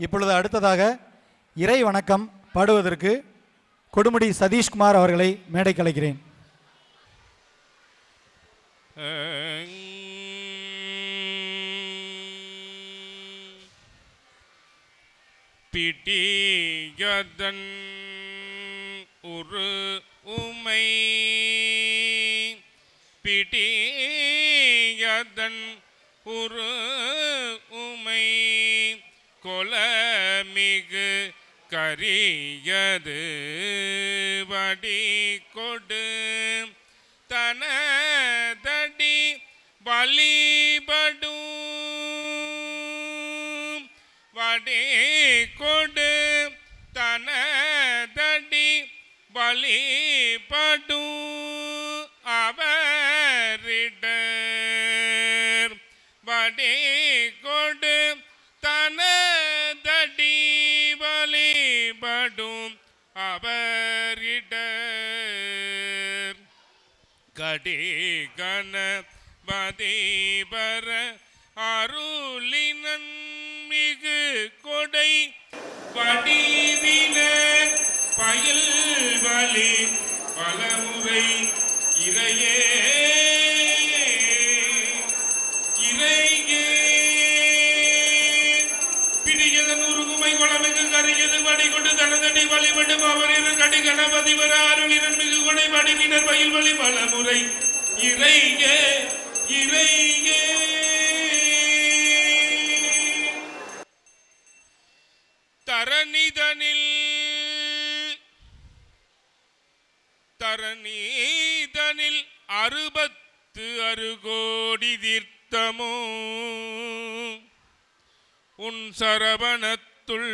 இப்பொழுது அடுத்ததாக இறை வணக்கம் பாடுவதற்கு கொடுமுடி சதீஷ்குமார் அவர்களை மேடை கலைக்கிறேன் பிடியதன் ஒரு உமை பிடியதன் ஒரு கொலமிகு கரியது வடி கொடு. தனதடி பலிபடும் வடி கொடு. தனதடி பலிபடும் அவரிட வடி அவரிடர் கடே கன பதீபர அருளினன் மிகு கொடை படிவின பயில் வலி பலமுறை கணபதி வராருளினர் மிகு குணை வடிவினர் பயில் வழி பலமுறை இறையே இறையே. தரணிதனில் தரணிதனில் அறுபத்து அறுகோடி தீர்த்தமோ. உன் சரவணத்துள்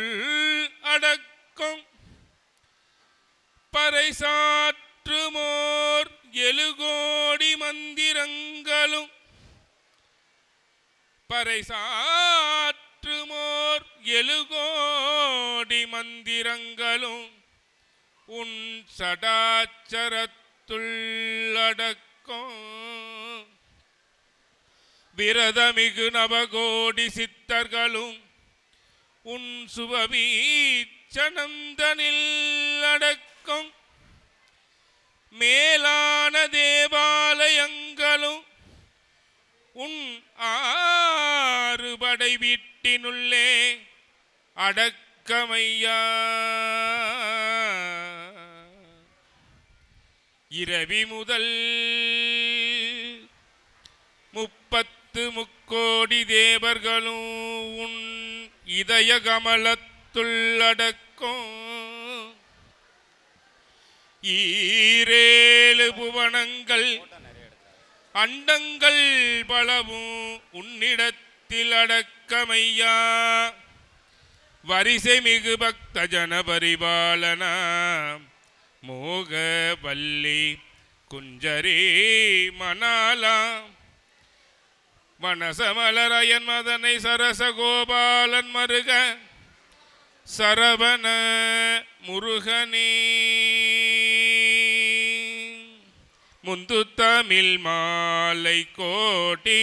அடக்கம் பறைசாற்றுமோர் எழுகோடி மந்திரங்களும். பறைசாற்றுமோர் எழுகோடி மந்திரங்களும். உன் சடாச்சரத்துள்ளடக்கம் விரதமிகு நவகோடி சித்தர்களும். உன் சுபவீச்சனந்தனில் அடக்கம். மேலான தேவாலயங்களும் உன் ஆறுபடை வீட்டினுள்ளே அடக்கமையா. இரவி முதல் முப்பத்து முக்கோடி தேவர்களும் உன் இதய கமலத்துள்ளடக்கம் ஈ புவனங்கள் அண்டங்கள் பலவும் உன்னிடத்தில் அடக்கமையா? வரிசை மிகு பக்த ஜன பரிபாலனா மோகவல்லி குஞ்சரே மணாலா? வனசமலரயன் மதனை சரசகோபாலன் மருக சரவண முருகனே. முந்து தமிழ் மாலை கோடி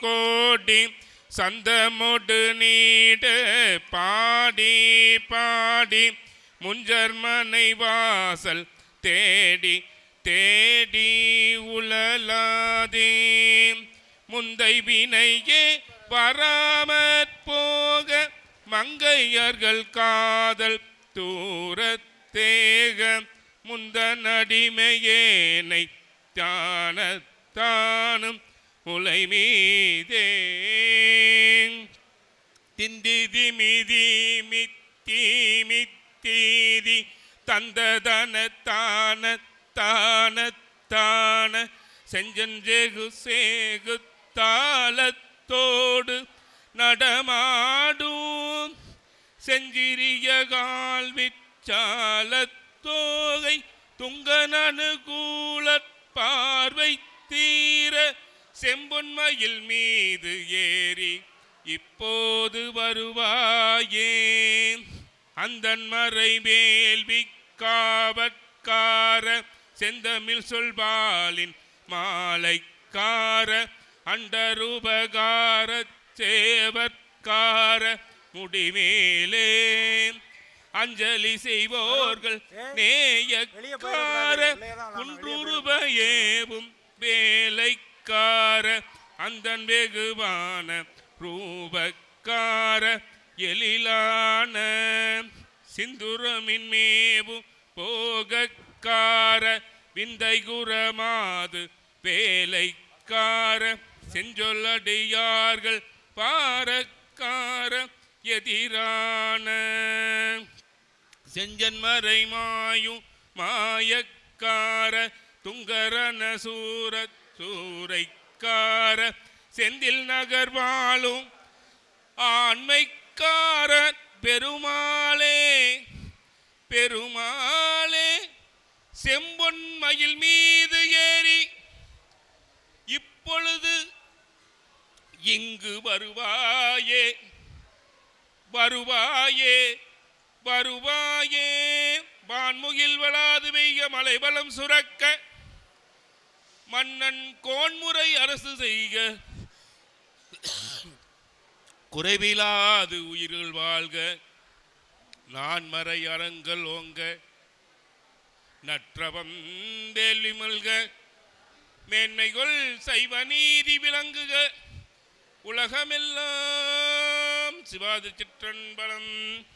கோடி சந்தமொடு நீடு பாடி பாடி முஞ்சர்மனை வாசல் தேடி தேடி உழலாதே. முந்தை வினையே வராமற் போக மங்கையர்கள் காதல் தூரத்தேக முந்த நடிமையேனை தானத்தானும் உலை மீதே திந்திதி மிதி மித்தி மித்தீதி தந்ததன தான தான சேகு தாளத்தோடு நடமாடும் செஞ்சிறிய கால் விச்சாலத்தோகை துங்கனனுகூல பார்வை தீர செம்பொன்மையில் மீது ஏறி இப்போது வருவாயே அந்தன் மறை வேள்வி காவற்கார செந்தமிழ் சொல்பாலின் மாலைக்கார அண்டருபகார சேவற்கார முடிமேலே அஞ்சலி செய்வோர்கள் நேயக்கார குன்றுருபயேவும் வேலைக்கார அந்தன் வெகுவான ரூபக்கார எழிலான சிந்துரமின் மேவும் போகக்கார விந்தை குரமாது வேலைக்கார செஞ்சொல்லடியார்கள் பாரக்கார எதிரான செஞ்சன்மறை மாயும் மாயக்கார துங்கரன சூரத் சூரைக்கார செந்தில் நகர் வாழும் ஆண்மைக்கார பெருமாளே பெருமாளே செம்பொன் மயில் மீது ஏறி இப்பொழுது இங்கு வருவாயே வருவாயே வருவாயே. வான்முகில் வளாது பெய்ய மலைபலம் சுரக்க. மன்னன் கோன்முறை அரசு செய்க. குறைவிலாது உயிர்கள் வாழ்க. நான் மறை அறங்கள் ஓங்க. நற்றவம் வேள்வி மல்க. மேன்மைகள் சைவ நீதி விளங்குக. உலகமெல்லாம் சிவாதி சிற்றன்பலம்.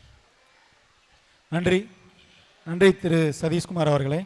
நன்றி. நன்றி திரு சதீஷ்குமார் அவர்களே.